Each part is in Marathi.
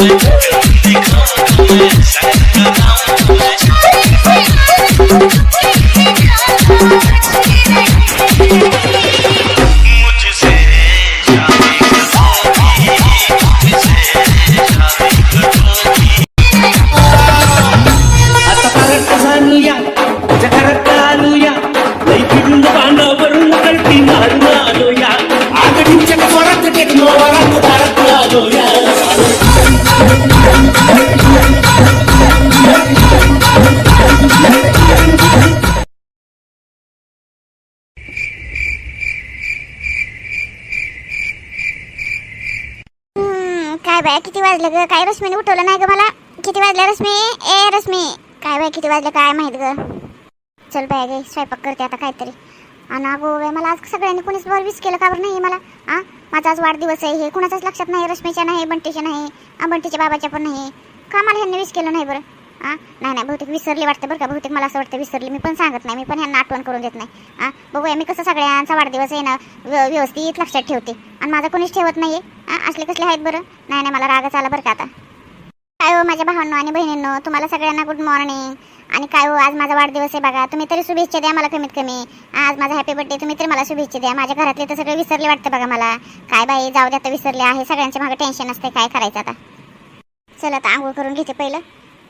You. काय बाय किती वाजलं ग? काय रश्मीने उठवलं नाही ग मला? किती वाजलं रश्मी? ए रश्मी! काय बाय किती वाजलं? काय माहीत ग? चल बाय गे स्वयंपाक करते आता काहीतरी. आणि अगो बाय मला आज सगळ्यांनी कोणीच बरं केलं का बरं नाही मला? आ? माझा आज वाढदिवस आहे हे कुणाचाच लक्षात नाही रश्मीच्या नाही बंटीच्या नाही बंटीच्या बाबाच्या पण नाही. का मला ह्यांनी विस केलं नाही बरं? हां नाही नाही बहुतेक विसरली वाटतं बरं का. बहुतेक मला असं वाटतं विसरली. मी पण सांगत नाही. मी पण ह्यांना आठवण करून देत नाही. हां बघूया मी कसं सगळ्यांचा वाढदिवस आहे ना व्यवस्थित लक्षात ठेवते. आणि माझा कोणीच ठेवत नाही आहे असले कसले आहेत बरं? नाही नाही मला रागच आला बरं का आता. काय हो माझ्या भावांनो आणि बहिणींनो? तुम्हाला सगळ्यांना गुड मॉर्निंग आणि काय हो आज माझा वाढदिवस आहे बघा. तुम्ही तरी शुभेच्छा द्या मला कमीत कमी. आज माझा हॅपी बर्थडे तुम्ही तरी मला शुभेच्छा द्या. माझ्या घरातले तर सगळे विसरले वाटतं बघा मला. काय बाई जाऊ द्या तर विसरले आहे. सगळ्यांच्या मागे टेन्शन असते काय करायचं आता? चला आता आंघोळ करून घेते पहिलं.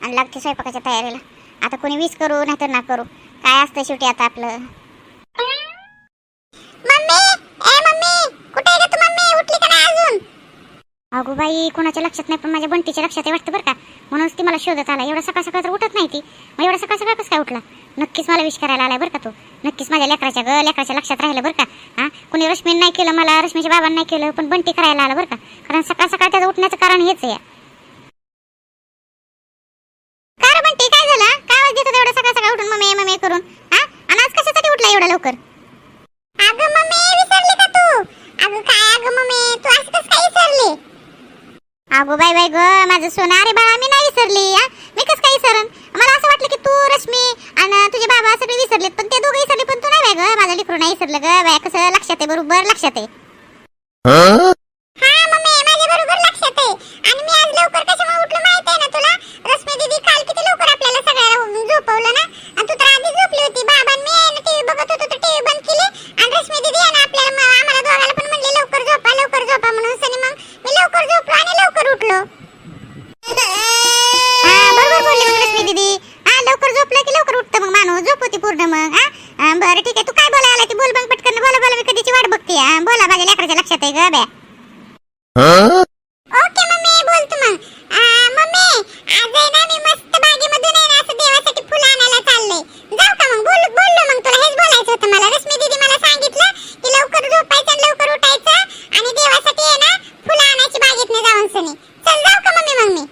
आणि लागते स्वयंपाकाच्या तयारीला. आता कोणी वीस करू नाहीतर ना करू. काय असतं शेवटी आता आपलं? अगो बाई कोणाच्या लक्षात नाही पण माझ्या बंटीच्या लक्षात आहे वाटतं बरं का. म्हणूनच ती मला शोधत आला. एवढा सकाळ सकाळ तर उठत नाही ती. मग एवढा सकाळ सकाळ कसं काय उठला? नक्कीच मला विश करायला आलाय बरं का तो. नक्कीच माझ्या लेकराच्या ग लेकराच्या लक्षात राहिलं बरं का. हा? कोणी रश्मीन नाही केलं मला रश्मीच्या बाबांनी नाही केलं पण बंटी करायला आला बरं का. कारण सकाळ सकाळ त्याचं उठण्याचं कारण हेच आहे. बंटी काय झालं? काय आवाज देतो एवढं सकाळ सकाळ उठून? मम्मी मम्मी करून. हा? आणि आज कशासाठी उठला एवढा लवकर? अगं मम्मी विसरली का तू? अगं काय अगं मम्मी? तू असं कसं काय विसरली? अगो बाय बाय ग माझं सोनं. अरे बाळा मी नाही विसरली हा? मी कसं काय विसरन? मला असं वाटलं की तू रश्मी आणि तुझे बाबा सगळे विसरलेत पण ते दोघे विसरले पण तू नाही बाय ग. माझं लिकरू नाही विसरलं ग. बाय कसं लक्षात आहे? बरोबर लक्षात आहे हा मम्मी माझ्या बरोबर लक्षात आहे आणि मी आज लवकर कशामुळे उठलो माहीत आहे ना तुला रश्मी दीदी काल किती लवकर आपल्याला सगळ्याला झोपवलं ना आणि तू तर आधी झोपली होती बाबा आणि मी आहे ना टीव्ही बघत होतो तर टीव्ही बंद केली आणि रश्मी दीदी आहे ना आपल्याला म- आम्हाला दोघाला पण म्हणले लवकर झोपा लवकर झोपा म्हणून सनी मग मी लवकर झोपलो आणि लवकर उठलो हा बरोबर बोलली मग रश्मी दीदी हा लवकर झोपलं की लवकर उठतं मग माणूस झोपवती पूर्ण मग हा हा, बरं ठीक आहे तू काय बोलायला आला ती बोल मग पटकन बोला बोला मी कधीची वाट बघते बोला माझ्या लेकराच्या लक्षात आहे ग बॅ ओके मम्मी बोलतो मग आ, मम्मी आज आहे ना मी मस्त बागेमधून आहे ना असं देवासाठी फुलं आणायला चाललंय जाऊ का मग बोल बोललो मग तुला हेच बोलायचं होतं मला रश्मी दीदी मला सांगितलं की लवकर झोपायचं आणि लवकर उठायचं आणि देवासाठी आहे ना फुलं आणायची बागेतनं जाऊन सनी चल जाऊ का मम्मी मग मी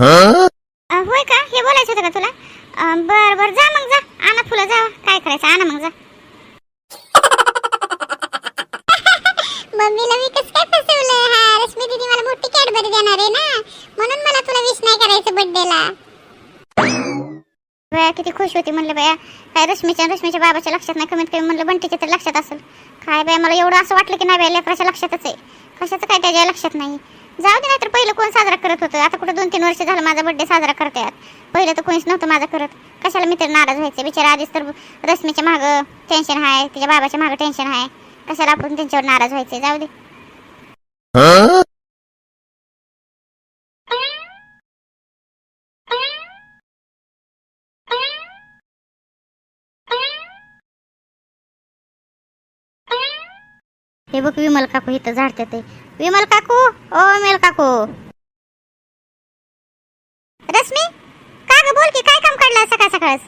अ, होय का हे बोलायचं होतं का तुला अ, बर बर जा मग जा आणा फुलं जा काय करायचं आणा मग जा मम्मीला मी कसं काय फसवलं हा रश्मी दीदी मला मोठी कॅडबरी देणार आहे ना म्हणून मला तुला विश नाही करायचं बर्थडेला बया किती खुश होती म्हणलं बया काय रश्मीच्या आणि रश्मीच्या बाबाच्या लक्षात नाही कमीत कमी म्हणलं तर लक्षात असेल. काय बाय मला एवढं असं वाटलं की नाही बाय लेकराच्या लक्षातच आहे. कशाचं काय त्याच्या लक्षात नाही. जाऊ दे नाहीतर पहिलं कोण साजरा करत होतं? आता कुठं दोन तीन वर्ष झालं माझा बर्थडे साजरा करतायत पहिलं तर कोणीच नव्हतं माझं करत. कशाला मी तर नाराज व्हायचे? बिचारा आधीच तर रश्मीच्या मागं टेन्शन आहे तिच्या बाबाच्या मागं टेन्शन आहे. कशाला आपण त्यांच्यावर नाराज व्हायचे? जाऊ दे. हे बघ विमल काकू इथं झाडते ते. विमल काकू? ओ विमल काकू. रश्मी का ग बोल की काय काम काढलं सकाळ सकाळच?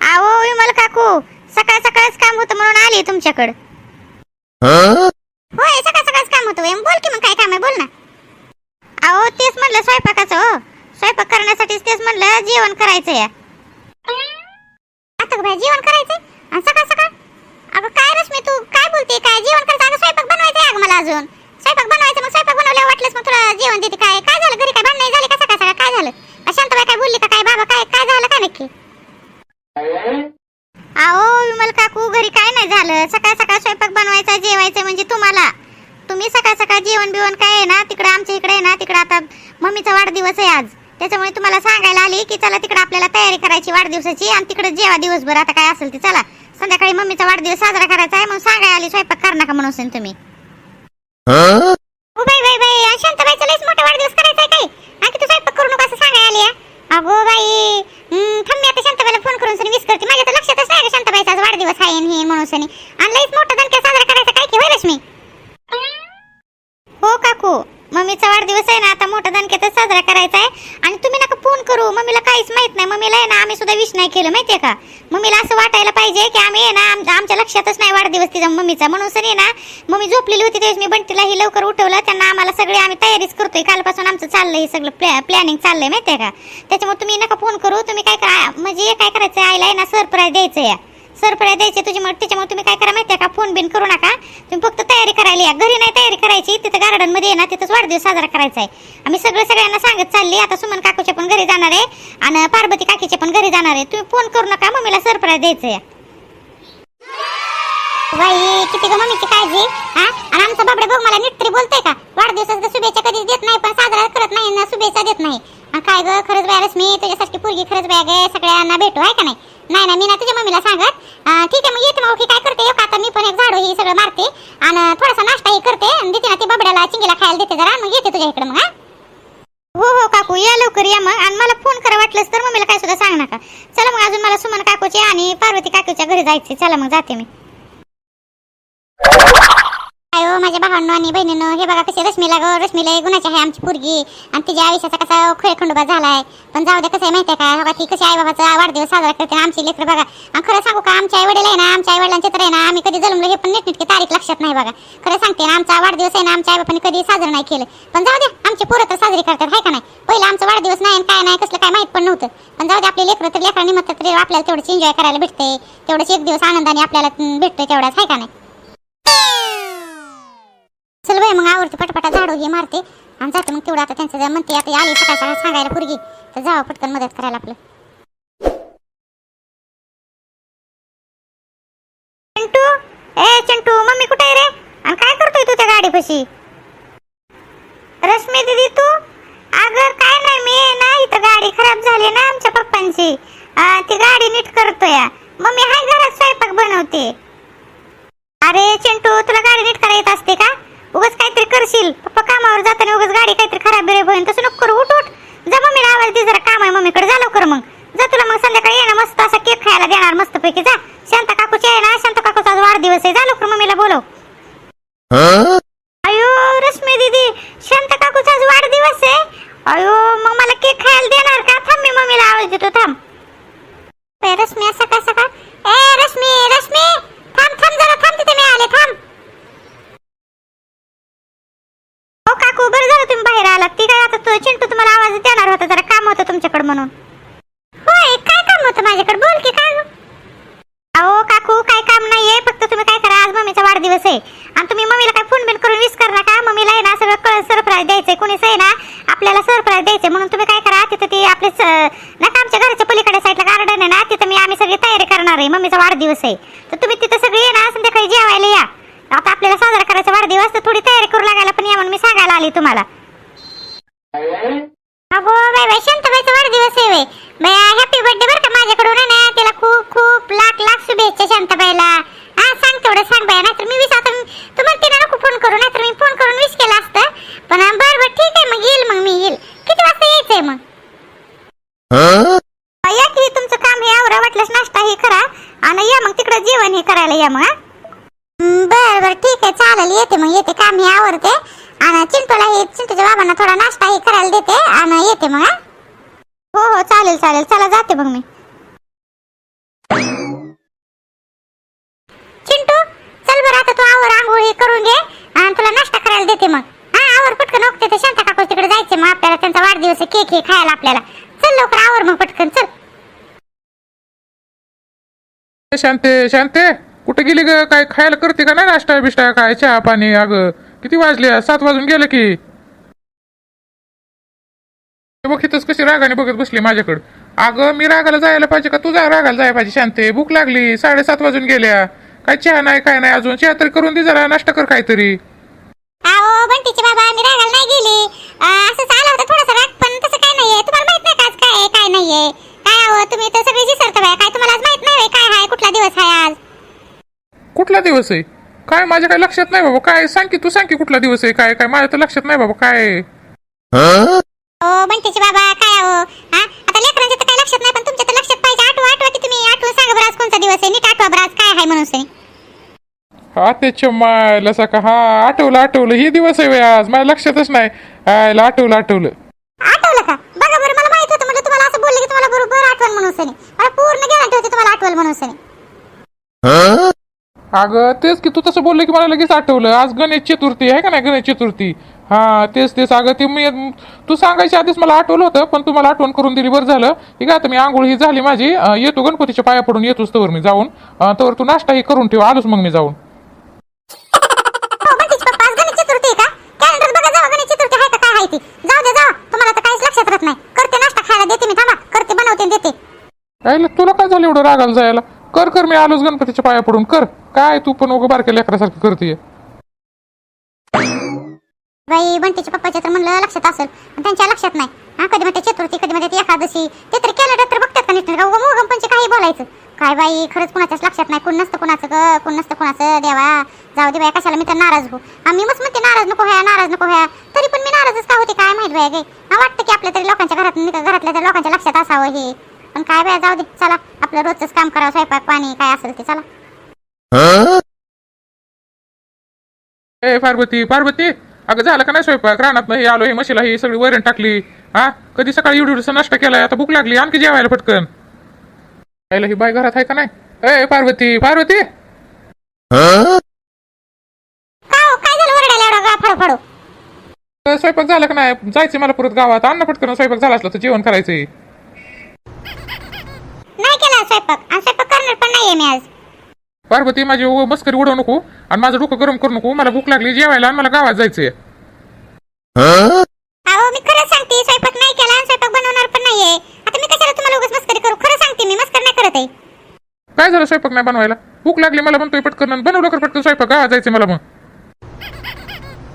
आओ विमल काकू सकाळ सकाळच काम होतं म्हणून आली तुमच्याकडं. होय सकाळ सकाळच काम होतं एम बोल की मग काय काम आहे बोल ना. अहो तेच म्हणलं स्वयंपाकाचं हो. स्वयंपाक करण्यासाठीच तेच म्हणलं जेवण करायचं या आता जेवण करायचंय? आणि सकाळ सकाळ अगं काय रश्मी तू? काय बोलते काय? जेवण करायचं अगं स्वयंपाक बनवायचं आहे अगं मला अजून. स्वयंपाक बनवायचं मग स्वयंपाक बनवल्यावर वाटलंच मग तुला जेवण देते काय? काय झालं? घरी काय भांडण झाले का सकाळ सकाळ? काय झालं? अ, काय बोलली का? काय बाबा काय? काय झालं काय नक्की? अहो विमल काकू घरी काय नाही झालं. सकाळ सकाळ स्वयंपाक बनवायचा जेवायचं म्हणजे तुम्हाला. तुम्ही सकाळ सकाळ जेवण बिवण काय आहे ना तिकडे आमच्या इकडे आहे ना तिकडं तिकडे आता मम्मीचा वाढदिवस आहे आज. त्याच्यामुळे तुम्हाला सांगायला आली की चला तिकडे आपल्याला तयारी करायची वाढदिवसाची आणि तिकडे जेवा दिवसभर. आता काय असेल ते चला. संध्याकाळी मम्मीचा वाढदिवस साजरा करायचा आहे म्हणून सांगाय आली स्वयंपाक कर नका म्हणून असेल तुम्ही. बाई बाई बाई शांताबाईचा लयच मोठा वाढदिवस करायचा आहे काही. आणखी तू स्वयंपाक करू नको असं आली अगो बाई हम्म, आता शांताबाईला फोन करून सनी विस करते माझ्या तर लक्षातच नाही शांताबाईचा आज वाढदिवस आहे हे म्हणून सनी. आणि लयच मोठा दणका साजरा करायचा काय की होय रश्मी हो काकू. मम्मीचा वाढदिवस आहे ना आता मोठा दणक्यातच साजरा करायचा आहे. आणि तुम्ही नका फोन करू. मम्मीला काहीच माहीत नाही. मम्मीला आहे ना आम्ही सुद्धा विश नाही केलं माहितीये का? मम्मीला असं वाटायला पाहिजे की आम्ही आहे ना आम- आमच्या लक्षातच नाही वाढदिवस तिचा मम्मीचा. म्हणून सर आहे ना मम्मी झोपलेली होती त्यावेळेस मी बंटीलाही लवकर उठवलं. त्यांना आम्हाला सगळे आम्ही तयारीच करतोय. कालपासून आमचं चाललंय हे सगळं प्लॅ प्लॅनिंग चाललंय माहितीये का? त्याच्यामुळे तुम्ही नका फोन करू. तुम्ही काय करा म्हणजे काय करायचं आईला आहे ना सरप्राईज द्यायचं या सरप्राईज द्यायचे तुझी मग त्याच्यामुळे तुम्ही काय करा माहितीये का? फोन बिन करू नका. तुम्ही फक्त तयारी करायला या. घरी नाही तयारी करायची. तिथं गार्डनमध्ये आहे ना तिथंच वाढदिवस साजरा करायचा आहे. आम्ही सगळं सगळ्यांना सांगत चालली. आता सुमन काकूच्या पण घरी जाणार आहे आणि पार्वती काकीच्या पण घरी जाणार आहे. तुम्ही फोन करू नका. मम्मीला सरप्राईज द्यायचं आहे. बाई किती ग मम्मीची काळजी? हा? आणि आमचा बाबडे बघ मला नीट तरी बोलतोय का? वाढदिवसाचं शुभेच्छा कधीच देत नाही पण साजरा करत नाही ना शुभेच्छा देत नाही. काय ग? खरंच बाय रश्मी तुझ्यासाठी पुरगी खरंच बॅग आहे सगळ्यांना भेटू आहे का नाही? नाही नाही मी ना तुझ्या मम्मीला सांगत ठीक आहे मग येते मग की काय करते? एक आता मी पण एक झाडू ही सगळं मारते. आणि थोडासा नाश्ताही करते. आणि देते ना ते बाबड्याला चिंगीला खायला देते जरा. मग येते तुझ्या इकडे मग हो? हो काकू या लवकर या मग. आणि मला फोन करा वाटलंच तर मम्मीला काय सुद्धा सांग नका. चला मग अजून मला सुमन काकूचे आणि पार्वती काकूच्या घरी जायचे चला मग जाते मी. माझ्या भावांनो आणि बहिणीनं हे बघा कसे रश्मीला ग रश्मीला गुणाची आहे आमची पुरगी. आणि तिच्या आयुष्याचा कसा खेळ खंडोबा झालाय. पण जाऊ दे कसं आहे माहितीये का? ती कशी आई बाबाचा वाढदिवस साजरा करते आमची लेकर बघा. आणि खरं सांगू का आमच्या आई वडील आहे ना आमच्या आई वडिलांचे तर आहे ना आम्ही कधी जन्मलो हे पण नीटनीटकी तारीख लक्षात नाही बघा. खरं सांगते ना आमचा वाढदिवस आहे ना आमच्या आई बाबांनी कधी साजरा नाही केलं. पण जाऊ दे आमची पोरं तर साजरी करतात हाय का नाही? पहिला आमचा वाढदिवस नाही आणि काय नाही कसलं काय माहीत पण नव्हतं. पण जाऊ दे आपले लेकर तर लेकरा निमित्त तरी आपल्याला तेवढंच एन्जॉय करायला भेटते तेवढंच एक दिवस आनंदाने आपल्याला भेटतोय तेवढाच हाय का नाही? चल बाई मग आवडते पटपटा झाडू हे मारते. आणि जाते मग तेवढं. आता त्यांचं म्हणते आता आली सकाळ सकाळ सांगायला पुरगी तर जावं पटकन मदत करायला आपलं. चिंटू? ए चिंटू मम्मी कुठे आहे रे? आणि काय करतोय तू त्या गाडीपाशी? रश्मी दीदी तू? अगं काय नाही मी ना इथं गाडी खराब झाली ना आमच्या पप्पांची. ती गाडी नीट करतोय. मम्मी हाय घरात स्वयंपाक बनवते. अरे चिंटू तुला गाडी नीट करायचं येत असते का? उगाच काहीतरी करशील. पप्पा कामावर जाताना उगाच गाडी काहीतरी खराब बिरेब होईल तसं नको करू. उठ उठ. जा मम्मीला आवाज दे जरा काम आहे मम्मीकडे. जा लवकर मग. जा तुला मग संध्याकाळी ये ना. मस्त असा केक खायला देणार मस्त पैकी जा. शांता काकूची आहे ना? शांता काकूचा आज वाढदिवस आहे. जा लवकर मम्मीला बोलव. अयो रश्मी दीदी. शांता काकूचा आज वाढदिवस आहे. अयो मग मला केक खायला देणार का थांब मी मम्मीला आवाज देतो थांब ए, रश्मी असं का सकाळ ए रश्मी रश्मी थांब थांब जरा थांब तिथे मी आले थांब हो काकू बरं झालं तुम्ही बाहेर आलात ती काय आता तो चिंटू तुम्हाला आवाज देणार होता जरा काम होतं तुमच्याकडे म्हणून होय काय काम होतं माझ्याकडे बोल की काय गं? अहो काकू काय काम नाहीये फक्त तुम्ही काय करा आज मम्मीचा वाढदिवस आहे आणि तुम्ही मम्मीला काय फोन बिन करून विश कर नका मम्मीला आहे ना सगळं कळ सरप्राईज द्यायचंय कोणीच आहे ना आपल्याला सरप्राईज द्यायचंय म्हणून तुम्ही काय करा तिथं ती आपले स- नका आमच्या घराच्या पलीकडे साईडला गार्डन आहे ना तिथं मी आम्ही सगळी तयारी करणार आहे मम्मीचा वाढदिवस आहे तर तुम्ही तिथं सगळी ये ना संध्याकाळी जेवायला या आता आपल्याला साजरा करायचा वाढदिवस तर थोडी तयारी करू लागायला पण या म्हणून मी सांगायला आली तुम्हाला अगो बाय बाय शांताबाईचा वाढदिवस आहे बाय हॅपी बर्थडे बरं का माझ्याकडून आहे ना तिला खूप खूप लाख लाख शुभेच्छा शांताबाईला हा सांग तेवढं सांग बाया नाहीतर मी विस आता तू म्हणते ना नको फोन करू नाहीतर मी फोन करून विश केला असतं पण अं, बरं बरं ठीक आहे मग येईल मग मी येईल किती वाजता यायचंय मग अं, या की तुमचं काम हे आवरा वाटल्यास नाश्ता हे करा आणि या मग तिकडे जेवण हे करायला या मग हा? हं, बरं बरं ठीक आहे चालेल येते मग येते काम हे आवरते आणि चिंटूला हे चिंटूच्या बाबांना थोडा नाश्ता हे करायला देते आणि येते मग हा? हो हो चालेल चालेल चला जाते मग मी चिंटू चल बरं आता तू आवर आंघोळ हे करून घे आणि तुला नाश्ता करायला देते मग हा आवर पटकन ओकते तर शांता काकू तिकडे जायचे मग आपल्याला त्यांचा वाढदिवस आहे, केक हे खायला आपल्याला. चल लवकर आवर मग पटकन चल. शांते शांते कुठे गेली ग? काय खायला करते का नाही नाश्ता बिष्टा? काय चहा पाणी? अगं किती वाजले? सात वाजून गेलं की. बघ कशी रागाने बघत बसली माझ्याकडं. अगं मी रागाला जायला पाहिजे का? तुझा रागाला जायला पाहिजे शांते. भूक लागली. साडेसात वाजून गेल्या. काय चहा नाही काय नाही अजून. चहा तरी करून दे जरा. नाश्ता कर काहीतरी. बंटीचे बाबा मी रागायला नाही गेली. आहे काय नाहीये. काय आहो तुम्ही तर बिझी सर बाय काय तुम्हाला माहीत नाही काय आहे कुठला दिवस आहे आज? कुठला दिवस आहे? काय माझ्या काय लक्षात नाही बाबा काय? सांग की तू सांग की कुठला दिवस आहे काय काय? माझ्या तर लक्षात नाही बाबा काय ओ हो, बंटीचे बाबा काय आहो? हा? आता लेकरांचे तर काय लक्षात नाही पण तुमच्या तर लक्षात पाहिजे. आठवा आठवा की तुम्ही आठवून सांग बरं कोणता दिवस आहे? नीट आठवा बरं काय आहे म्हणून सनी. आत्याच्या मायला हा आठवलं आठवलं. हे दिवस आहे आज. माझ्या लक्षातच नाही. आयला आठवलं आठवलं. होती म्हणून सनी. अगं तेच की तू तसं बोलले की मला लगेच आठवलं. आज गणेश चतुर्थी आहे का नाही गणेश चतुर्थी? हा तेच तेच. अगं ते मी तू सांगायच्या आधीच मला आठवलं होतं पण तू मला आठवण करून दिली बरं झालं. ठीक आहे आता मी आंघोळ ही झाली माझी. येतो गणपतीच्या पाया पडून येतोच तवर मी जाऊन. तवर तू नाश्ताही करून ठेव आलोच मग मी जाऊन हो बंटीचे पप्पा आज गणेश चतुर्थी आहे का कॅलेंडर बघा जावा गणेश चतुर्थी आहे का काय आहे ती जाऊ दे जावा तुम्हाला तर काहीच लक्षात राहत नाही करते नाश्ता खायला देते मी थांबा करते बनवते आणि देते यायला तुला काय झालं एवढं रागाला जायला. कर कर मी आलोच गणपतीच्या पाया पडून. कर. काय तू पण उगं बारक्या लेकरासारखं करते बाई बंटीच्या पप्पाच्या तर म्हणलं लक्षात असेल. त्यांच्या लक्षात नाही. हा कधी म्हणते चतुर्थी कधी म्हणते एकादशी. ते तरी कॅलेंडर तर बघतात का नीट? मोगम काही बोलायचं. काय बाई खरंच कुणाच्याच लक्षात नाही. कोण नसतं कुणाचं ग कोण नसतं कुणाचं देवा. जाऊ दे बाया कशाला मी तर नाराज हो आम्ही मस्त म्हणते नाराज नको ह्या नाराज नको ह्या तरी पण मी नाराजच का होते? काय माहीत बाया गे. हा वाटतं की आपल्या तरी लोकांच्या घरात घरातल्या तर लोकांच्या लक्षात असावं हे. पण काय बाय जाऊ दे चला. आपलं रोजच काम करावं स्वयंपाक पाणी काय असेल ते चला. ए पार्वती पार्वती अगं झालं का नाही स्वयंपाक? रानात हे आलो हे मशीला ही सगळी वैरण टाकली. हा? कधी सकाळी एवढी नाश्ता केलाय? आता भूक लागली आणखी जेवायला पटकन. यायला ही बाय घरात आहे का नाही? ए पार्वती पार्वती! हो, स्वयंपाक झाला का नाही? जायचं मला परत गावात. अन्न पटकन स्वयंपाक झाला असला तर जेवण करायचंय. नाही स्वयंपाक. आणि स्वयंपाक करणार पण नाहीये मी आज. पार्वती माझी उ- मस्करी उडवू नको आणि माझं डोकं गरम करू नको. मला भूक लागली जेवायला आणि मला गावात जायचंय. अहो मी खरं सांगते स्वयंपाक नाही केला आणि स्वयंपाक बनवणार पण नाहीये. आता मी कशाला तुम्हाला उगाच मस्करी करू? खरं सांगते मी मस्करी नाही करत आहे. काय झालं स्वयंपाक नाही बनवायला? भूक लागली मला म्हणतोय पटकन आणि बनवलं कर पटकन स्वयंपाक? गावात जायचंय मला मग.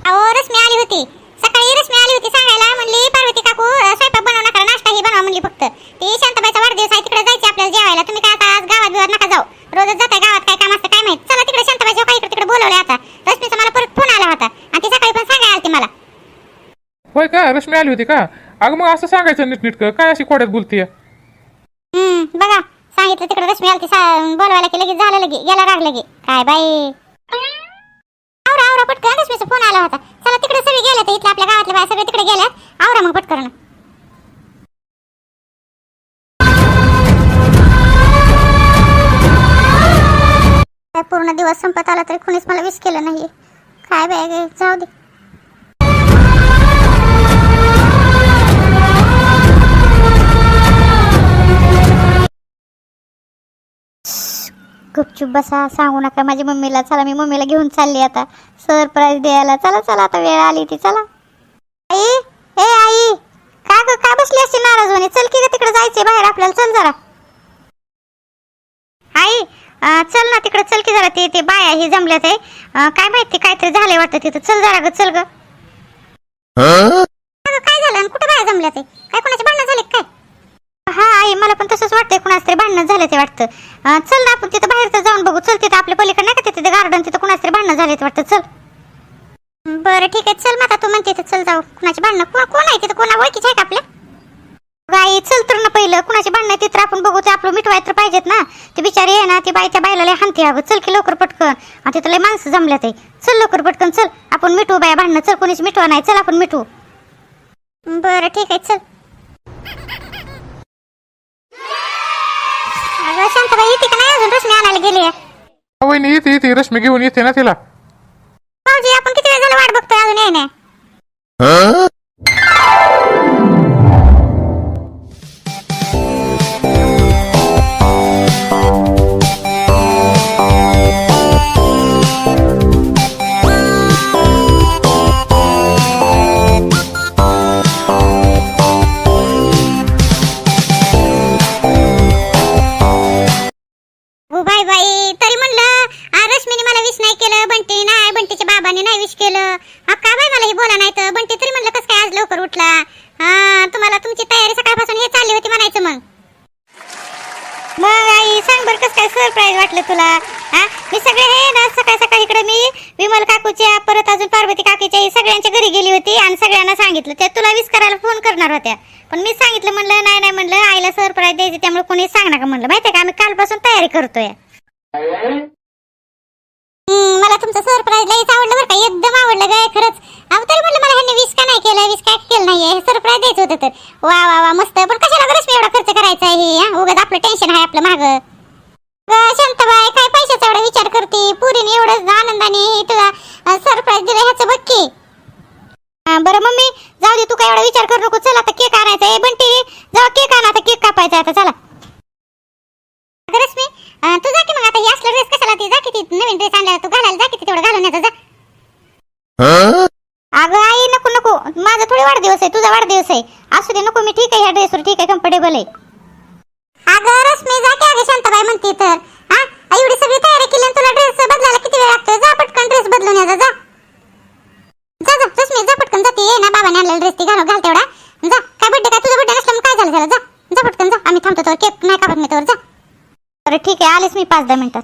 अहो रश्मी आली होती. सकाळी रश्मी आली होती सांगायला. म्हणली पार्वती काकू अं, स्वयंपाक बनवू नका नाश्ता ही बनवा म्हणली फक्त. ती शांताबाईचा वाढदिवस आहे तिकडे जायचे आपल्याला जेवायला. तुम्ही काय आता आज गावात बिवात नका जाऊ. रोजच जाताय गावात काय काम असतं काय माहीत. चला तिकडे शांताबाईच्या काही इकडे तिकडे बोलवले आता. रश्मीचा मला परत फोन आला होता. आणि ती सकाळी पण सांगायला आलती मला. होय का? रश्मी आली होती का? अगं मग असं सांगायचं नीटनीटकं. काय अशी खोड्यात बोलतीय? हम्म बघा. सांगितलं तिकडे रश्मी आलती. सा- बोलवायला की लगेच झालं लगे. गेला राग लगे. काय बाई? आवरा आवरा पटकन. रश्मीचा फोन आला होता. चला तिकडे सगळे गेले तर इथल्या आपल्या गावातल्या बाया सगळे तिकडे गेल्यात. आवरा मग पटकन. काय पूर्ण दिवस संपत आला तरी कुणीच मला विश केलं नाहीये. काय बाय जाऊ दे. गुपचूप बसा सांगू नका माझ्या मम्मीला. चला मी मम्मीला घेऊन चालली आता. सरप्राईज द्यायला. चला चला आता वेळ आली ती. चला. आई ए आई का ग काय बसली असते नाराज म्हणे? चल की ग तिकडे जायचंय बाहेर आपल्याला. चल जरा. आई चल ना तिकडे चल की जरा ते ते बाया हे जमल्यात आहे. काय माहिती काहीतरी झालंय वाटतं तिथं. चल जरा ग चल ग. अगं, काय झालं? आणि कुठं बाया जमल्यात आहे? काय कोणाची भांडणं झाली का काय? हा आई मला पण तसंच वाटतंय. कुणाच तरी भांडणं झालं ते वाटतं. अं, चल ना आपण तिथं बाहेर तर जाऊन बघू. चल तिथं आपल्या पलीकडे नाही का? तिथे गार्डन तिथं कुणाच तरी भांडणं झाले वाटतं. चल. बरं ठीक आहे. चल मग आता तू म्हणते तर चल जाऊ. कुणाची भांडणं? कोण कोण आहे तिथं? कोणा ओळखीच आहे का आपल्या? बाई चल तर ना पहिलं. कुणाची भांडणं ती तर आपण बघू. ते आपलं मिटवाय तर पाहिजेत ना. ती बिचारी आहे ना ती बाई त्या बाईला लय हानते अगं. चल की लवकर पटकन. आणि तिथं लय माणसं जमल्यात आहे चल लवकर पटकन. चल आपण मिटवू बाय भांडणं. चल कोणीच मिटवा नाही. चल आपण मिटवू. बरं ठीक आहे. चल. अगं शांताबाई येते का नाही अजून रश्मी आणायला गेली? आहे वहिनी येते येते रश्मी घेऊन येते ना तिला. भाऊजी आपण किती वेळ झाला वाट बघतोय अजून येणे? तयारी करतोय. मला तुमचं सरप्राईज लईच आवडलं बरं का. एकदम आवडलं गाय खरंच. अहो तरी म्हणलं मला ह्यांनी विश का नाही केलं विस काय केलं नाहीये. सरप्राईज द्यायचं होतं तर. वा वा वा मस्त. पण कशाला गरज मी एवढा खर्च करायचा आहे उगाच आपलं टेन्शन आहे आपलं मागं. शांत शांताबाई काय पैशाचा एवढा विचार करते? पुरीने एवढं आनंदाने तुला सरप्राईज दिलं ह्याचं बघ की. बरं मम्मी जाऊ दे तू काय एवढा विचार करू नको. चल आता केक आणायचा. आहे बंटी जाऊ केक आणा आता केक कापायचा आता. चला. अगं रश्मी अं, तू जा की मग आता ही असलं ड्रेस कशाला ती? जा की ती नवीन ड्रेस आणला तू घालायला जा की ती तेवढं घालून येतं जा अगं आई नको नको. माझा थोडी वाढदिवस आहे तुझा वाढदिवस आहे. असू दे नको मी ठीक आहे ह्या ड्रेसवर ठीक आहे कम्फर्टेबल आहे. अगं रश्मी जा की अगं शांताबाई म्हणते तर. हा? एवढी सगळी तयारी केली आणि तुला ड्रेस बदलायला किती वेळ लागतोय? जा पटकन ड्रेस बदलून ये जा जा. जा जा रश्मी जा पटकन जाते ये ना बाबाने आणलेला ड्रेस ती घालून घाल तेवढा. जा. काय बड्डे काय तुझा बड्डे नसला मग काय झालं झालं जा. जा पटकन जा. आम्ही थांबतो तर केक नाही कापत मी तर जा. बरं ठीक आहे आलेच मी पाच दहा मिनिटात.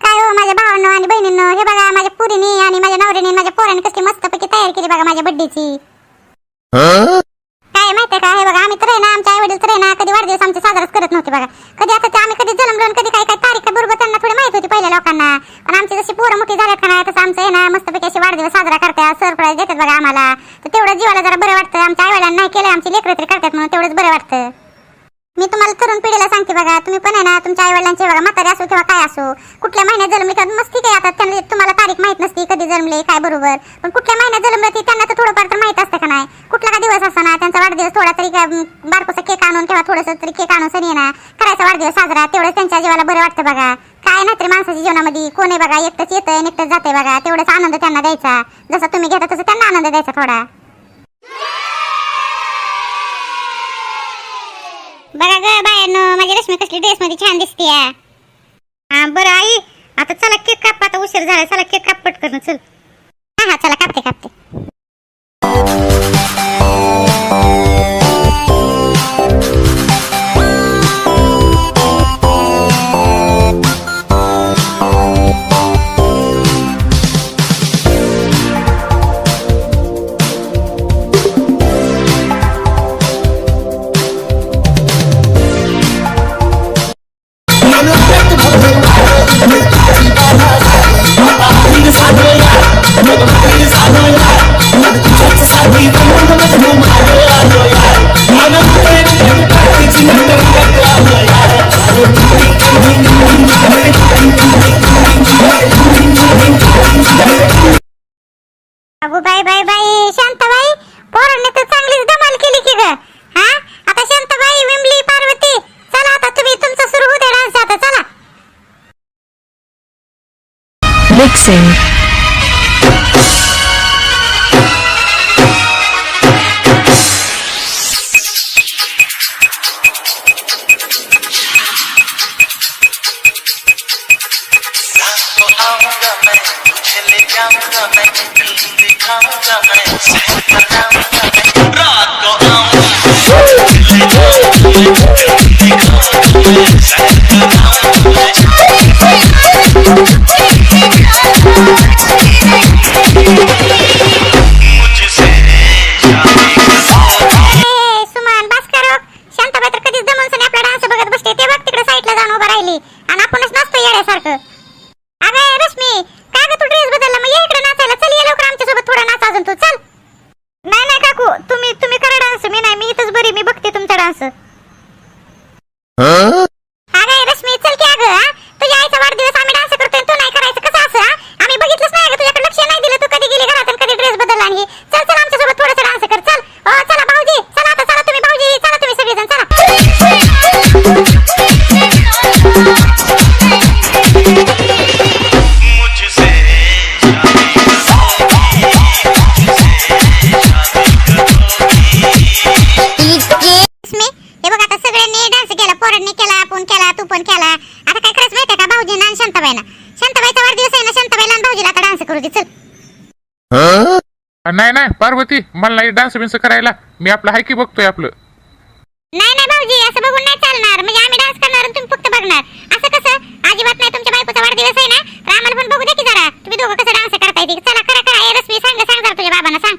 काय हो माझ्या भावांनो आणि बहिणींनो? हे बघा माझ्या पुरीने आणि माझ्या नवऱ्याने माझ्या पोराने कसली मस्तपैकी तयारी केली बघा माझ्या बड्डेची. काय माहितीये का? हे बघा आम्ही तर आहे ना आमच्या आई वडील तर आहे ना कधी वाढदिवस आमचे साजराच करत नव्हते बघा. कधी आता ते आम्ही कधी जन्मलो कधी काय काय तारीख बरोबर त्यांना थोडी माहीत होती पहिल्या लोकांना. पण आमची जशी पोरं मोठी झाल्यात का नाही तसं आमचं आहे ना मस्तपैकी असे वाढदिवस साजरा करतात सरप्राईज देतात बघा आम्हाला. तर तेवढं जीवाला जरा बरं वाटतं. आमच्या आई वडिलांना नाही केलं आमची लेकरं तरी करतात म्हणून तेवढंच बरं वाटतं. तरुण बघा तुम्ही पण आहे ना तुमच्या आई वडिलांचे बघा म्हातारे असो किंवा काय असो कुठल्या महिन्यात जन्मले तर मस्ती काय आता त्यांना तुम्हाला तारीख माहीत नसती कधी जन्मले काय बरोबर पण कुठल्या महिन्यात जन्मले ती त्यांना तर थोडंफार तर माहीत असतं का नाही? कुठला का दिवस असतो ना त्यांचा वाढदिवस थोडा तरी काय, बारकोसा केक आणून किंवा थोडंसं तरी केक आणून सनी ना करायचा वाढदिवस साजरा तेवढंच त्यांच्या जीवाला बरं वाटतं बघा. काय नाही तरी माणसाच्या जीवनामध्ये कोण आहे बघा एकटंच येतं आणि एकटंच जाते बघा तेवढाच आनंद त्यांना द्यायचा. जसा तुम्ही घेता तसं त्यांना आनंद द्यायचा थोडा. बघा ग बायानो माझी रश्मी कसली ड्रेस मध्ये छान दिसते हा बरं आई आता चला केक काप आता उशीर झाला चला केक काप पटकन चल. हा हा चला कापते कापते. पार्वती मला नाही डान्स बिन्स करायला. मी आपलं हाय की बघतोय आपलं. नाही नाही भाऊजी असं बघून नाही चालणार. म्हणजे आम्ही डान्स करणार आणि तुम्ही फक्त बघणार. असं कसं? अजिबात नाही तुमच्या बायकोचा वाढदिवस आहे ना? तर आम्हाला पण बघू दे की जरा. तुम्ही दोघं कसं डान्स करताय ते. चला करा करा. ए रश्मी सांग सांग जरा तुझ्या बाबांना सांग.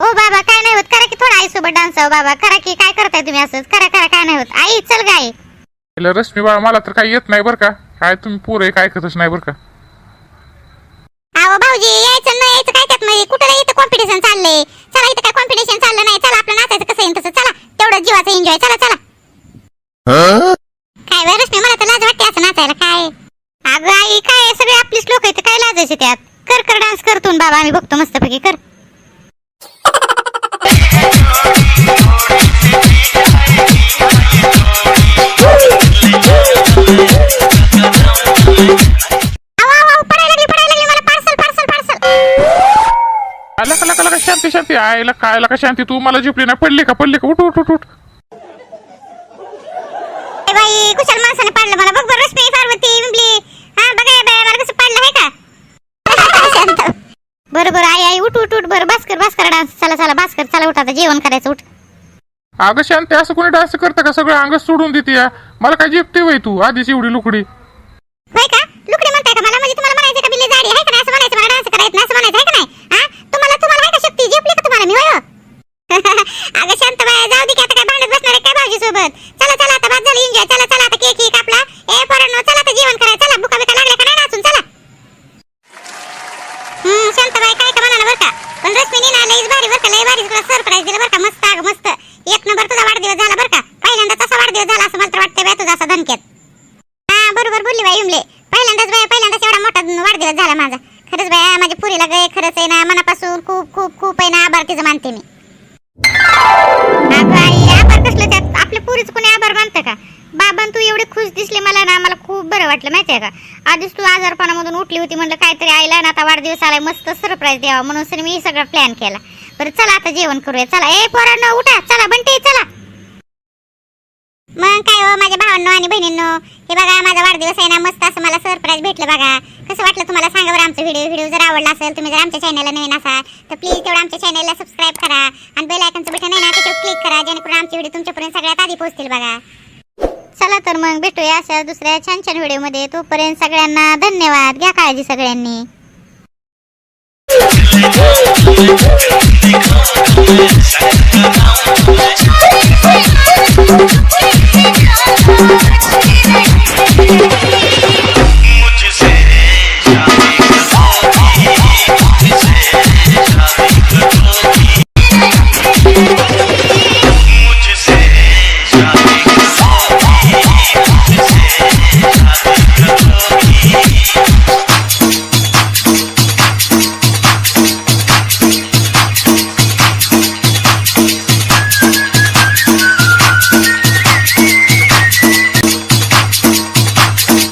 ओ बाबा काय नाही होत. करा की थोडा आई सोबत डान्स बाबा. करा की काय करताय तुम्ही असंच? करा करा काय नाही होत. आई चल गाय तिला रश्मी बाळा मला तर काही येत नाही बरं का. काय तुम्ही पोरं आहे काय करतच नाही बरं का. अहो भाऊजी यायचं नाही यायचं काय त्यात मध्ये कुठं कॉम्पिटिशन चाललंय. चला इथं काय कॉम्पिटिशन चाललं नाही. चला आपलं नाचायचं कसं येईल तसं चला. तेवढं जीवाचं एन्जॉय चला चला. काय वेळ रश्मी मला तर लाज वाटते असं नाचायला. काय? अगं आई काय सगळे आपलीच लोक आहेत. काय लाजायचे त्यात? कर कर डान्स करतो बाबा. आम्ही बघतो मस्तपैकी. कर. Thank you. आला का लका लका शांती शांती. आयला काय लका शांती. तू मला झोपली नाही. पडली का? पडली का? उठ उठ उठ उठ. ए बाई कुशल माणसाने पाडलं मला. बघ बरं रश्मी पार्वती बिंबली हा बघा या बाया मला कसं पाडलं आहे का? शांत. बरं बरं आई आई उठ उठ उठ. बरं भास्कर भास्कर डान्स. चला चला भास्कर चला उठ आता. जेवण करायचं उठ. अगं शांती असं कोणी डान्स करतं का? सगळं अंग सोडून देते मला काय जेपते वय तू? आधीच एवढी लुकडी होय का लुकडी म्हणताय का मला म्हणजे तुम्हाला म्हणायचं का बिल्ली जाडी आहे का नाही असं म्हणायचं मला डान्स करायचं नाही असं म्हणायचं आहे का नाही हा तुम्हाला तुम्हाला आहे का शक्ती झेपली का तुम्हाला मी होय हो? अगं शांत बाया जाऊ दे की आता काय भांडत बसणार आहे काय भाऊजी सोबत चला चला आता बाद झाली एन्जॉय चला चला आता केक केक आपला ए पोरांनो चला आता जेवण करायचं चला बुका बिका लागल्या का नाही नाचून चला हम्म शांताबाई काय का म्हणा बरं का पण रश्मीने ना लईच भारी बरं का लई भारी तुला सरप्राईज दिलं बरं का मस्त अगं मस्त एक नंबर तुझा वाढदिवस झाला बरं का पहिल्यांदा तसा वाढदिवस झाला असं मला तर वाटतं बाय तुझा असा धनक्यात हा बरोबर बोलली बाई उमले पहिल्यांदाच बाय पहिल्यांदाच एवढा मोठा झाला माझा. खरंच बाया माझ्या पुरीला गे खरंच आहे ना मनापासून खूप खूप खूप आहे ना आभार तिचं मानते मी. अगं आई आभार कसलं त्यात? आपल्या पुरीच कोणी आभार मानतं का? बाबा तू एवढे खुश दिसले मला ना मला खूप बरं वाटलं माहितीये का? आधीच तू आजारपणामधून उठली होती म्हणलं काहीतरी आईला ना आता वाढदिवस आलाय मस्त सरप्राईज द्यावा म्हणून सर मी सगळं प्लॅन केला. बरं चला आता जेवण करूया चला. ए पोरांना उठा चला बंटी चला. मग काय हो माझ्या भावांनो आणि बहिणींनो? हे बघा माझा वाढदिवस आहे ना मस्त असं मला सरप्राईज भेटलं बघा. कसं वाटलं तुम्हाला सांगा बरं आमचा व्हिडिओ व्हिडिओ जर आवडला असेल तुम्ही जर आमच्या चॅनलला नवीन असाल तर प्लीज तेवढं आमच्या चॅनलला सबस्क्राईब करा. आणि बेल आयकनचं बटन आहे ना त्याच्यावर क्लिक करा जेणेकरून आमचे व्हिडिओ तुमच्यापर्यंत सगळ्यात आधी पोहोचतील बघा. चला तर मग भेटूया अशा दुसऱ्या छान छान व्हिडिओमध्ये तोपर्यंत सगळ्यांना धन्यवाद. घ्या काळजी सगळ्यांनी. Thank you.